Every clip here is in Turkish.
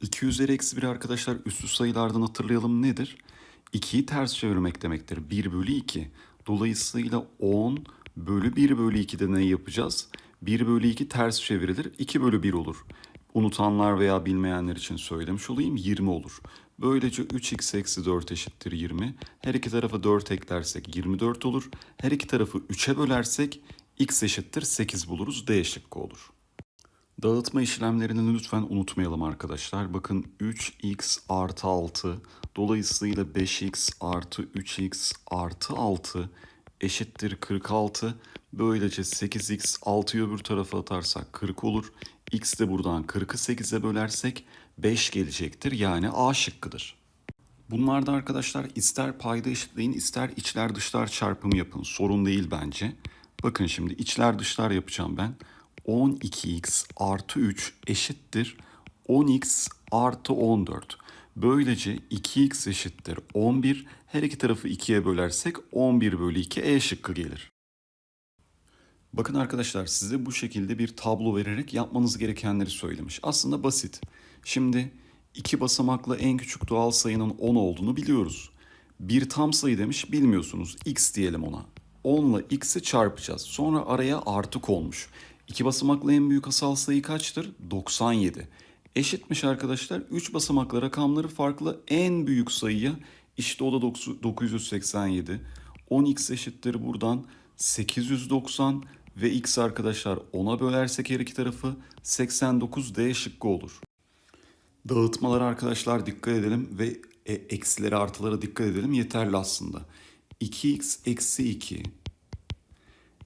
2 üzeri eksi 1 arkadaşlar üstü sayılardan hatırlayalım nedir? 2'yi ters çevirmek demektir. 1 bölü 2. Dolayısıyla 10 bölü 1 bölü 2'de ne yapacağız? 1 bölü 2 ters çevrilir. 2 bölü 1 olur. Unutanlar veya bilmeyenler için söylemiş olayım 20 olur. Böylece 3x eksi 4 eşittir 20. Her iki tarafa 4 eklersek 24 olur. Her iki tarafı 3'e bölersek x eşittir 8 buluruz. D şıkkı olur. Dağıtma işlemlerini lütfen unutmayalım arkadaşlar. Bakın 3x artı 6 dolayısıyla 5x artı 3x artı 6 eşittir 46. Böylece 8x 6'yı öbür tarafa atarsak 40 olur. x de buradan 40'ı 8'e bölersek 5 gelecektir. Yani A şıkkıdır. Bunlarda arkadaşlar ister payda eşitleyin ister içler dışlar çarpımı yapın. Sorun değil bence. Bakın şimdi içler dışlar yapacağım ben. 12x artı 3 eşittir 10x artı 14. Böylece 2x eşittir 11. Her iki tarafı 2'ye bölersek 11 bölü 2 E şıkkı gelir. Bakın arkadaşlar size bu şekilde bir tablo vererek yapmanız gerekenleri söylemiş. Aslında basit. Şimdi iki basamaklı en küçük doğal sayının 10 olduğunu biliyoruz. Bir tam sayı demiş bilmiyorsunuz. X diyelim ona. 10 ile x'i çarpacağız. Sonra araya artı konmuş. İki basamaklı en büyük asal sayı kaçtır? 97. Eşitmiş arkadaşlar. 3 basamaklı rakamları farklı en büyük sayıya işte o da 987. 10x eşittir buradan 890 ve x arkadaşlar 10'a bölersek her iki tarafı 89 D şıkkı olur. Dağıtmalara arkadaşlar dikkat edelim ve e, eksilere artılara dikkat edelim yeterli aslında. 2x eksi 2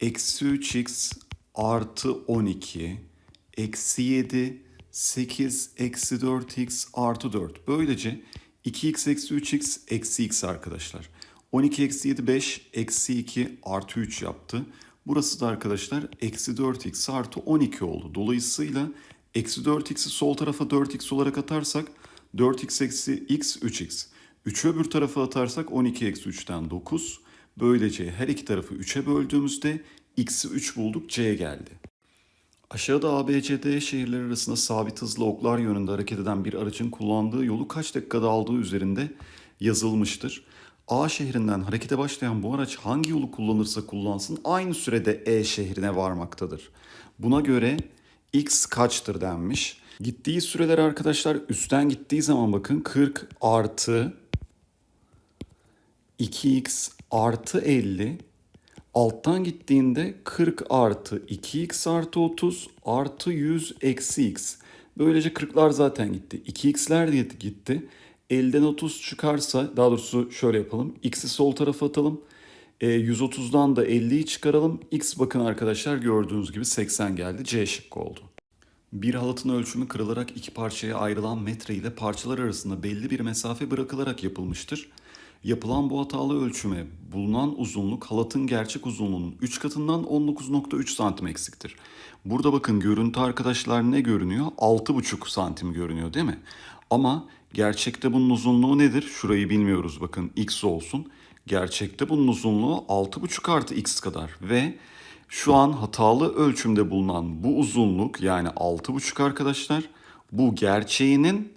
eksi 3x artı 12 eksi 7 8 eksi 4x artı 4. Böylece 2x eksi 3x eksi x arkadaşlar. 12 eksi 7 5 eksi 2 artı 3 yaptı. Burası da arkadaşlar eksi 4x artı 12 oldu. Dolayısıyla eksi 4x'i sol tarafa 4x olarak atarsak 4x eksi x 3x. 3'ü öbür tarafa atarsak 12 eksi 3'ten 9. Böylece her iki tarafı 3'e böldüğümüzde x'i 3 bulduk c geldi. Aşağıda A, B, C, D şehirleri arasında sabit hızlı oklar yönünde hareket eden bir aracın kullandığı yolu kaç dakikada aldığı üzerinde yazılmıştır. A şehrinden harekete başlayan bu araç hangi yolu kullanırsa kullansın aynı sürede E şehrine varmaktadır. Buna göre X kaçtır denmiş. Gittiği süreler arkadaşlar üstten gittiği zaman bakın 40 artı 2x artı 50 alttan gittiğinde 40 artı 2x artı 30 artı 100 eksi x. Böylece 40'lar zaten gitti. 2x'ler de gitti. Elden 30 çıkarsa daha doğrusu şöyle yapalım. X'i sol tarafa atalım. E, 130'dan da 50'yi çıkaralım. X bakın arkadaşlar gördüğünüz gibi 80 geldi. C şıkkı oldu. Bir halatın ölçümü kırılarak iki parçaya ayrılan metre ile parçalar arasında belli bir mesafe bırakılarak yapılmıştır. Yapılan bu hatalı ölçüme bulunan uzunluk halatın gerçek uzunluğunun 3 katından 19.3 santim eksiktir. Burada bakın görüntü arkadaşlar ne görünüyor? 6.5 santim görünüyor değil mi? Ama gerçekte bunun uzunluğu nedir? Şurayı bilmiyoruz bakın x olsun. Gerçekte bunun uzunluğu 6.5 artı x kadar ve şu an hatalı ölçümde bulunan bu uzunluk yani 6.5 arkadaşlar bu gerçeğinin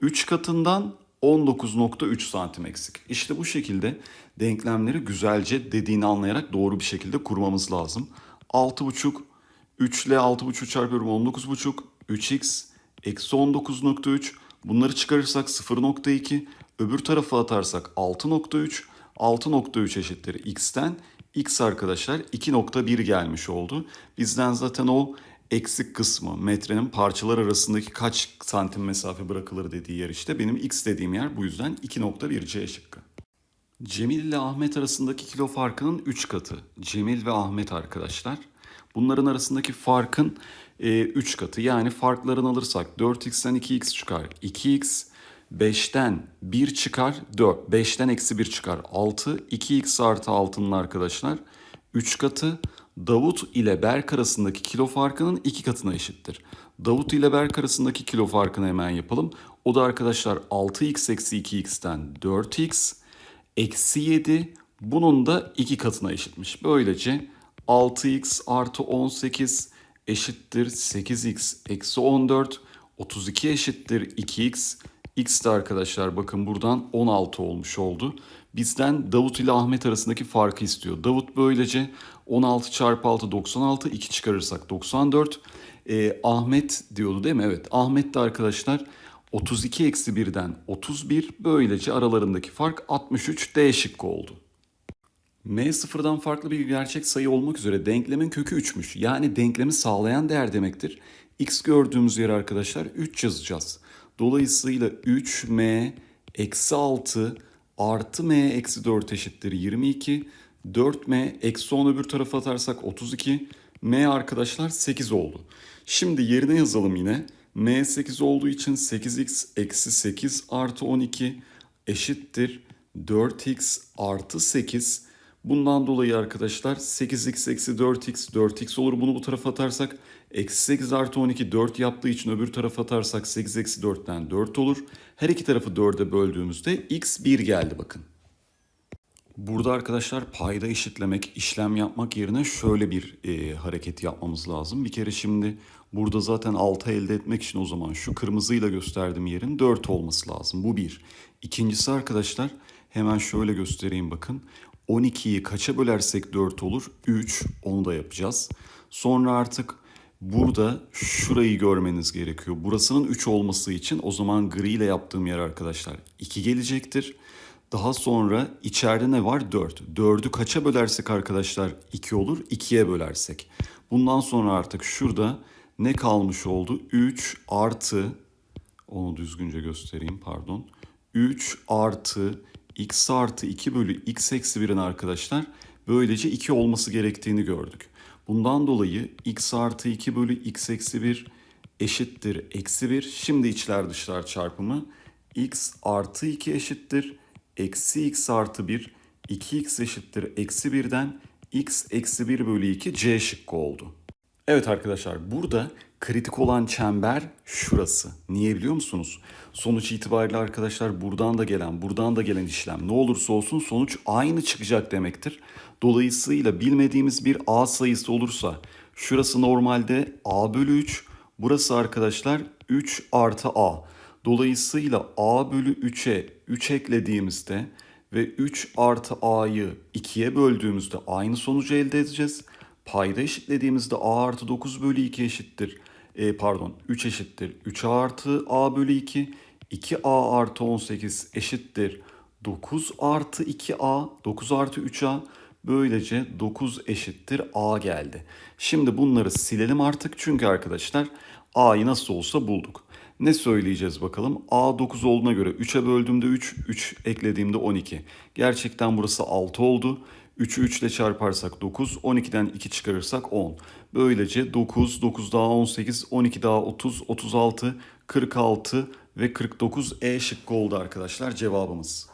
3 katından 19.3 santim eksik. İşte bu şekilde denklemleri güzelce dediğini anlayarak doğru bir şekilde kurmamız lazım. 6.5 3 ile 6.5 çarpıyorum 19.5 3x eksi 19.3 bunları çıkarırsak 0.2 öbür tarafa atarsak 6.3 6.3 eşittir x'ten x arkadaşlar 2.1 gelmiş oldu. Bizden zaten o eksik kısmı metrenin parçalar arasındaki kaç santim mesafe bırakılır dediği yer işte benim x dediğim yer bu yüzden 2.1 C şıkkı. Cemil ile Ahmet arasındaki kilo farkının 3 katı. Cemil ve Ahmet arkadaşlar. Bunların arasındaki farkın 3 e, katı. Yani farklarını alırsak 4x'ten 2x çıkar. 2x 5'ten 1 çıkar 4. 5'ten eksi 1 çıkar 6. 2x artı 6'nın arkadaşlar 3 katı. Davut ile Berk arasındaki kilo farkının 2 katına eşittir. Davut ile Berk arasındaki kilo farkını hemen yapalım. O da arkadaşlar 6x eksi 2x'ten 4x eksi 7 bunun da 2 katına eşitmiş. Böylece 6x artı 18 eşittir 8x eksi 14. 32 eşittir 2x. X de arkadaşlar bakın buradan 16 olmuş oldu. Bizden Davut ile Ahmet arasındaki farkı istiyor. Davut böylece 16 çarpı 6 96 2 çıkarırsak 94. Ee, Ahmet diyordu değil mi? Evet Ahmet de arkadaşlar 32 eksi 1'den 31 böylece aralarındaki fark 63 D şıkkı oldu. M sıfırdan farklı bir gerçek sayı olmak üzere denklemin kökü 3'müş. Yani denklemi sağlayan değer demektir. X gördüğümüz yere arkadaşlar 3 yazacağız. Dolayısıyla 3M eksi 6 artı M eksi 4 eşittir 22. 4M eksi 10 öbür tarafa atarsak 32. M arkadaşlar 8 oldu. Şimdi yerine yazalım yine. M 8 olduğu için 8x eksi 8 artı 12 eşittir 4x artı 8. Bundan dolayı arkadaşlar 8x eksi 4x 4x olur. Bunu bu tarafa atarsak eksi 8 artı 12 4 yaptığı için öbür tarafa atarsak 8 eksi 4'ten 4 olur. Her iki tarafı 4'e böldüğümüzde x 1 geldi bakın. Burada arkadaşlar payda eşitlemek, işlem yapmak yerine şöyle bir e, hareket yapmamız lazım. Bir kere şimdi burada zaten 6 elde etmek için o zaman şu kırmızıyla gösterdiğim yerin 4 olması lazım. Bu bir. İkincisi arkadaşlar hemen şöyle göstereyim bakın. 12'yi kaça bölersek 4 olur? 3. Onu da yapacağız. Sonra artık burada şurayı görmeniz gerekiyor. Burasının 3 olması için o zaman gri ile yaptığım yer arkadaşlar 2 gelecektir. Daha sonra içeride ne var? 4. 4'ü kaça bölersek arkadaşlar 2 olur? 2'ye bölersek. Bundan sonra artık şurada ne kalmış oldu? 3 artı onu düzgünce göstereyim pardon. 3 artı x artı 2 bölü x eksi 1'in arkadaşlar böylece 2 olması gerektiğini gördük. Bundan dolayı x artı 2 bölü x eksi 1 eşittir eksi 1. Şimdi içler dışlar çarpımı x artı 2 eşittir eksi x artı 1 2x eşittir eksi 1'den x eksi 1 bölü 2 c şıkkı oldu. Evet arkadaşlar burada kritik olan çember şurası. Niye biliyor musunuz? Sonuç itibariyle arkadaşlar buradan da gelen buradan da gelen işlem ne olursa olsun sonuç aynı çıkacak demektir. Dolayısıyla bilmediğimiz bir a sayısı olursa şurası normalde a bölü 3 burası arkadaşlar 3 artı a. Dolayısıyla a bölü 3'e 3 eklediğimizde ve 3 artı a'yı 2'ye böldüğümüzde aynı sonucu elde edeceğiz. Payda eşitlediğimizde a artı 9 bölü 2 eşittir. E, pardon 3 eşittir. 3a artı a bölü 2. 2a artı 18 eşittir. 9 artı 2a. 9 artı 3a. Böylece 9 eşittir a geldi. Şimdi bunları silelim artık çünkü arkadaşlar a'yı nasıl olsa bulduk. Ne söyleyeceğiz bakalım? A 9 olduğuna göre 3'e böldüğümde 3, 3 eklediğimde 12. Gerçekten burası 6 oldu. 3'ü 3 ile çarparsak 9, 12'den 2 çıkarırsak 10. Böylece 9, 9 daha 18, 12 daha 30, 36, 46 ve 49 E şıkkı oldu arkadaşlar cevabımız.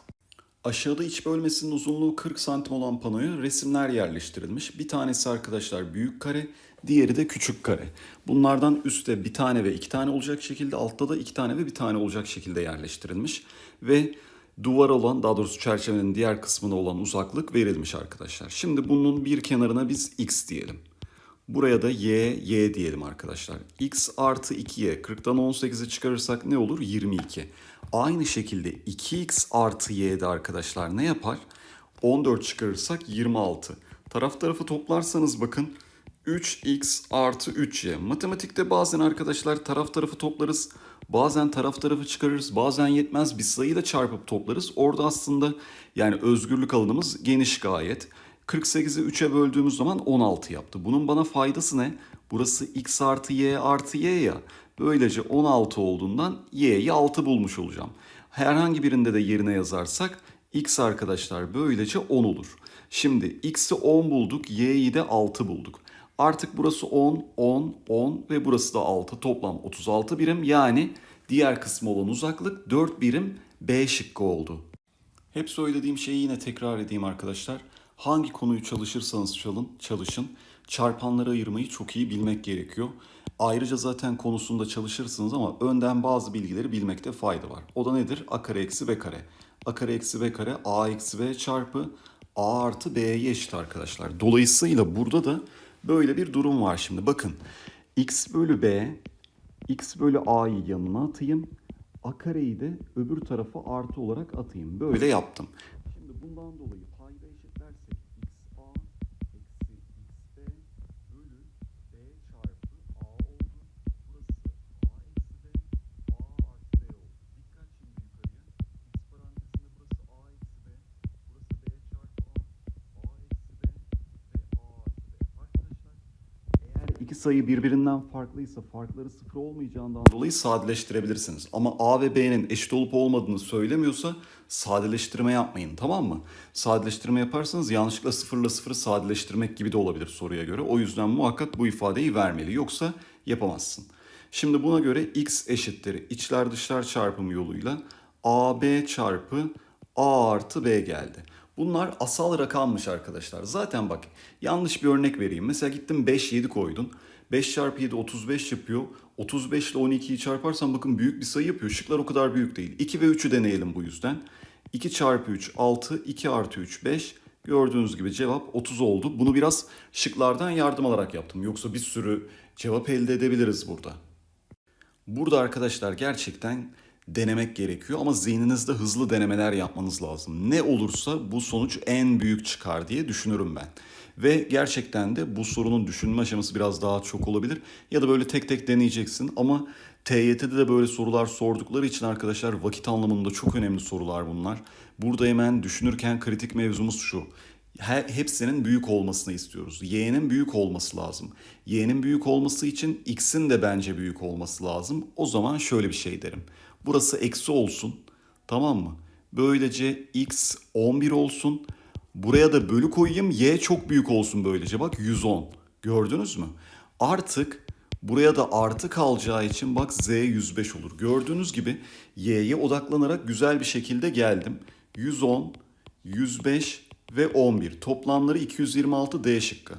Aşağıda iç bölmesinin uzunluğu 40 santim olan panoya resimler yerleştirilmiş. Bir tanesi arkadaşlar büyük kare, diğeri de küçük kare. Bunlardan üstte bir tane ve iki tane olacak şekilde, altta da iki tane ve bir tane olacak şekilde yerleştirilmiş. Ve duvar olan, daha doğrusu çerçevenin diğer kısmına olan uzaklık verilmiş arkadaşlar. Şimdi bunun bir kenarına biz x diyelim. Buraya da y, y diyelim arkadaşlar. x artı 2y 40'tan 18'i çıkarırsak ne olur? 22. Aynı şekilde 2x artı y'de arkadaşlar ne yapar? 14 çıkarırsak 26. Taraf tarafı toplarsanız bakın 3x artı 3y. Matematikte bazen arkadaşlar taraf tarafı toplarız. Bazen taraf tarafı çıkarırız. Bazen yetmez bir sayıyla çarpıp toplarız. Orada aslında yani özgürlük alanımız geniş gayet. 48'i 3'e böldüğümüz zaman 16 yaptı. Bunun bana faydası ne? Burası x artı y artı y ya. Böylece 16 olduğundan y'yi 6 bulmuş olacağım. Herhangi birinde de yerine yazarsak x arkadaşlar böylece 10 olur. Şimdi x'i 10 bulduk, y'yi de 6 bulduk. Artık burası 10, 10, 10 ve burası da 6. Toplam 36 birim yani diğer kısmı olan uzaklık 4 birim B şıkkı oldu. Hep söylediğim şeyi yine tekrar edeyim arkadaşlar. Hangi konuyu çalışırsanız çalın, çalışın. Çarpanları ayırmayı çok iyi bilmek gerekiyor. Ayrıca zaten konusunda çalışırsınız ama önden bazı bilgileri bilmekte fayda var. O da nedir? A kare eksi B kare. A kare eksi B kare A eksi B çarpı A artı B'ye eşit arkadaşlar. Dolayısıyla burada da böyle bir durum var şimdi. Bakın x bölü B x bölü a'yı yanına atayım. A kareyi de öbür tarafa artı olarak atayım. Böyle yaptım. Şimdi bundan dolayı sayı birbirinden farklıysa farkları sıfır olmayacağından dolayı sadeleştirebilirsiniz. Ama A ve B'nin eşit olup olmadığını söylemiyorsa sadeleştirme yapmayın tamam mı? Sadeleştirme yaparsanız yanlışlıkla sıfırla sıfırı sadeleştirmek gibi de olabilir soruya göre. O yüzden muhakkak bu ifadeyi vermeli yoksa yapamazsın. Şimdi buna göre x eşittir içler dışlar çarpımı yoluyla AB çarpı A artı B geldi. Bunlar asal rakammış arkadaşlar. Zaten bak yanlış bir örnek vereyim. Mesela gittin 5 7 koydun. 5 çarpı 7 35 yapıyor. 35 ile 12'yi çarparsan bakın büyük bir sayı yapıyor. Şıklar o kadar büyük değil. 2 ve 3'ü deneyelim bu yüzden. 2 çarpı 3 6, 2 artı 3 5. Gördüğünüz gibi cevap 30 oldu. Bunu biraz şıklardan yardım alarak yaptım. Yoksa bir sürü cevap elde edebiliriz burada. Burada arkadaşlar gerçekten denemek gerekiyor ama zihninizde hızlı denemeler yapmanız lazım. Ne olursa bu sonuç en büyük çıkar diye düşünürüm ben. Ve gerçekten de bu sorunun düşünme aşaması biraz daha çok olabilir. Ya da böyle tek tek deneyeceksin ama TYT'de de böyle sorular sordukları için arkadaşlar vakit anlamında çok önemli sorular bunlar. Burada hemen düşünürken kritik mevzumuz şu. Her, hepsinin büyük olmasını istiyoruz. Y'nin büyük olması lazım. Y'nin büyük olması için X'in de bence büyük olması lazım. O zaman şöyle bir şey derim. Burası eksi olsun. Tamam mı? Böylece X 11 olsun. Buraya da bölü koyayım. Y çok büyük olsun böylece. Bak 110. Gördünüz mü? Artık buraya da artı kalacağı için bak Z 105 olur. Gördüğünüz gibi Y'ye odaklanarak güzel bir şekilde geldim. 110, 105 ve 11. Toplamları 226 D şıkkı.